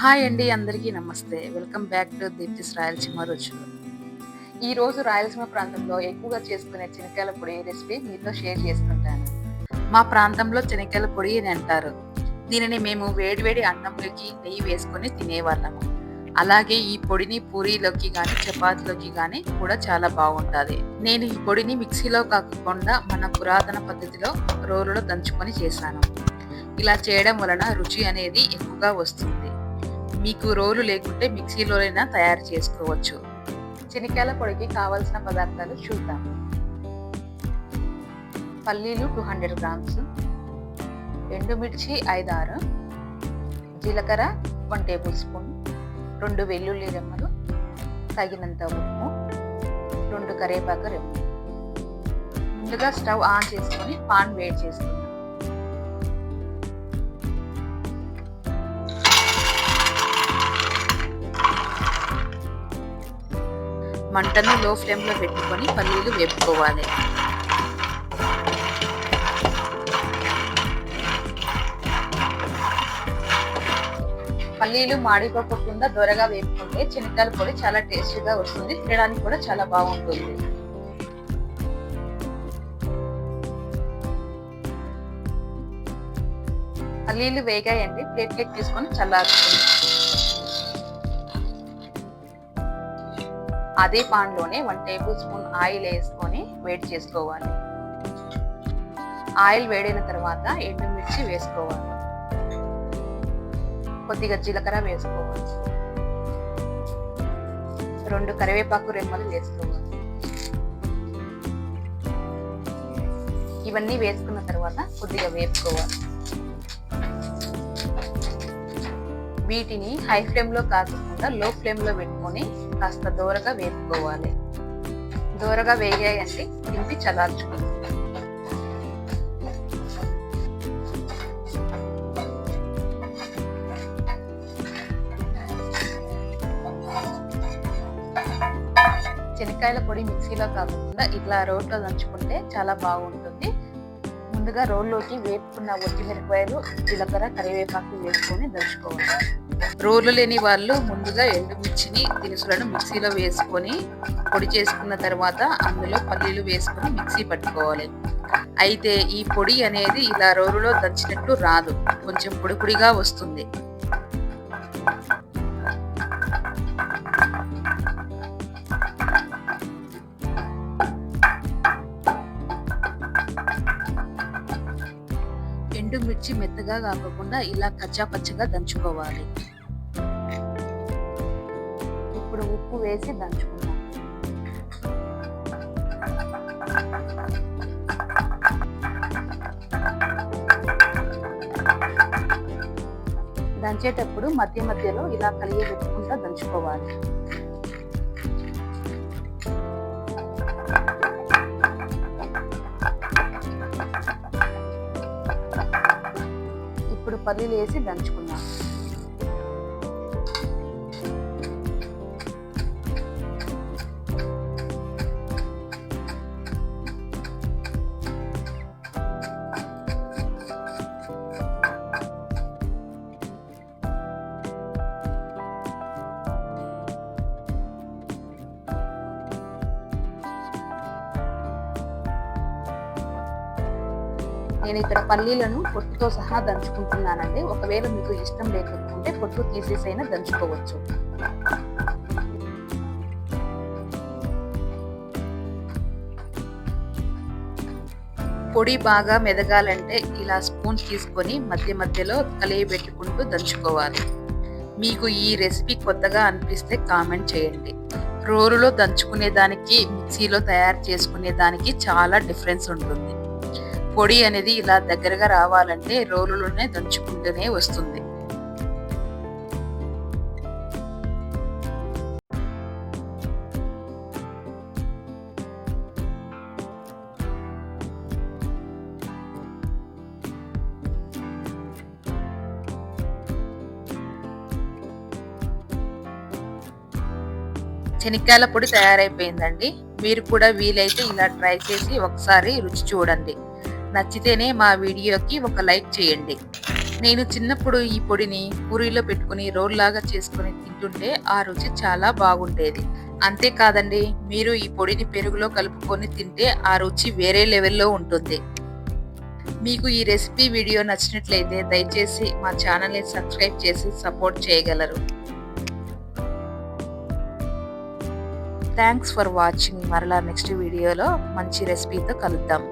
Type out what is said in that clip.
Hi అండి అందరికీ నమస్తే. Welcome back to Deepti's Rayalaseema రుచులు. ఈ రోజు రాయలసీమ ప్రాంతంలో ఎక్కువగా చేసుకునే చెనక్కాయల పొడి రెసిపీ మీతో షేర్ చేసుకుంటాను మా ప్రాంతంలో చెనక్కాయల పొడి అని అంటారు. దీనిని మేము వేడివేడి అన్నంలోకి నెయ్యి వేసుకొని తినేవాళ్ళము. అలాగే ఈ పొడిని పూరీలోకి కానీ చపాతీలోకి కానీ కూడా చాలా బాగుంటుంది. నేను ఈ పొడిని మిక్సీలో కాకుండా మన పురాతన పద్ధతిలో రోలులో దంచుకొని చేశాను. ఇలా చేయడం వలన రుచి అనేది ఎక్కువగా వస్తుంది. మీకు రోలు లేకుంటే మిక్సీలోనైనా తయారు చేసుకోవచ్చు. శనక్కాయల పొడికి కావలసిన పదార్థాలు చూద్దాం. పల్లీలు టూ హండ్రెడ్ గ్రామ్స్ ఎండుమిర్చి ఐదారు జీలకర్ర వన్ టేబుల్ స్పూన్ రెండు వెల్లుల్లి రెమ్మలు తగినంత ఉప్పు రెండు కరేపాకు రెమ్మలు. ముందుగా స్టవ్ ఆన్ చేసుకొని పాన్ వేడి చేసుకుందాం మంటను లో ఫ్లేమ్లో పెట్టుకొని పల్లీలు వేపుకోవాలి. పల్లీలు మాడిపోకుండా దొరగా వేపుకుంటే శనగకాయల పొడి చాలా టేస్టీగా వస్తుంది తినడానికి కూడా చాలా బాగుంటుంది. పల్లీలు వేగాయండి ప్లేట్లోకి తీసుకొని చల్లారుతుంది. అదే పాన్లోనే వన్ టేబుల్ స్పూన్ ఆయిల్ వేసుకొని వేడి చేసుకోవాలి. ఆయిల్ వేడిన తర్వాత ఎండుమిర్చి వేసుకోవాలి. కొద్దిగా జీలకర్ర వేసుకోవాలి. రెండు కరివేపాకు రెమ్మలు వేసుకోవాలి. ఇవన్నీ వేసుకున్న తర్వాత కొద్దిగా వేపుకోవాలి. వీటిని హై ఫ్లేమ్లో కాకుండా లో ఫ్లేమ్లో పెట్టుకొని కాస్త దూరగా వేపుకోవాలి. దూరగా వేగాయంటే దింపి చల్లార్చుకోవాలి శనక్కాయల పొడి మిక్సీలో కాకుండా ఇట్లా రోట్లో దంచుకుంటే చాలా బాగుంటుంది. ముందుగా రోల్లోకి వేపుకున్న ఒట్టి జీలకర్ర కరివేపాకు వేసుకొని దంచుకోవాలి. రోలు లేని వాళ్ళు ముందుగా ఎండుమిర్చిని దినుసులను మిక్సీలో వేసుకొని పొడి చేసుకున్న తర్వాత అందులో పల్లీలు వేసుకొని మిక్సీ పట్టుకోవాలి. అయితే ఈ పొడి అనేది ఇలా రోలులో దంచినట్టు రాదు. కొంచెం పొడిపొడిగా వస్తుంది. ఎండుమిర్చి మెత్తగా కాకుండా ఇలా కచ్చా పచ్చగా దంచుకోవాలి. ఇప్పుడు ఉప్పు వేసి దంచుకుందాం. దంచేటప్పుడు మధ్య మధ్యలో ఇలా కలిగి పెట్టుకుంటా దంచుకోవాలి. ఇప్పుడు పల్లీలు వేసి దంచుకుందాం. నేను ఇక్కడ పల్లీలను పొట్టుతో సహా దంచుకుంటున్నానండి. ఒకవేళ మీకు ఇష్టం లేకుంటే పొట్టు తీసేసైనా దంచుకోవచ్చు. పొడి బాగా మెదగాలంటే ఇలా స్పూన్ తీసుకొని మధ్య మధ్యలో కలియబెట్టుకుంటూ దంచుకోవాలి. మీకు ఈ రెసిపీ కొత్తగా అనిపిస్తే కామెంట్ చేయండి. రోరులో దంచుకునే దానికి మిక్సీలో తయారు చేసుకునే దానికి చాలా డిఫరెన్స్ ఉంటుంది. పొడి అనేది ఇలా దగ్గరగా రావాలంటే రోలులోనే దంచుకుంటూనే వస్తుంది. శనక్కాయల పొడి తయారైపోయిందండి. మీరు కూడా వీలైతే ఇలా ట్రై చేసి ఒకసారి రుచి చూడండి. నచ్చితేనే మా వీడియోకి ఒక లైక్ చేయండి. నేను చిన్నప్పుడు ఈ పొడిని పూరీలో పెట్టుకుని రోల్ లాగా చేసుకుని తింటుంటే ఆ రుచి చాలా బాగుండేది. అంతేకాదండి మీరు ఈ పొడిని పెరుగులో కలుపుకొని తింటే ఆ రుచి వేరే లెవెల్లో ఉంటుంది. మీకు ఈ రెసిపీ వీడియో నచ్చినట్లయితే దయచేసి మా ఛానల్ని సబ్స్క్రైబ్ చేసి సపోర్ట్ చేయగలరు. Thanks for watching. మరలా నెక్స్ట్ వీడియోలో మంచి రెసిపీతో కలుద్దాం.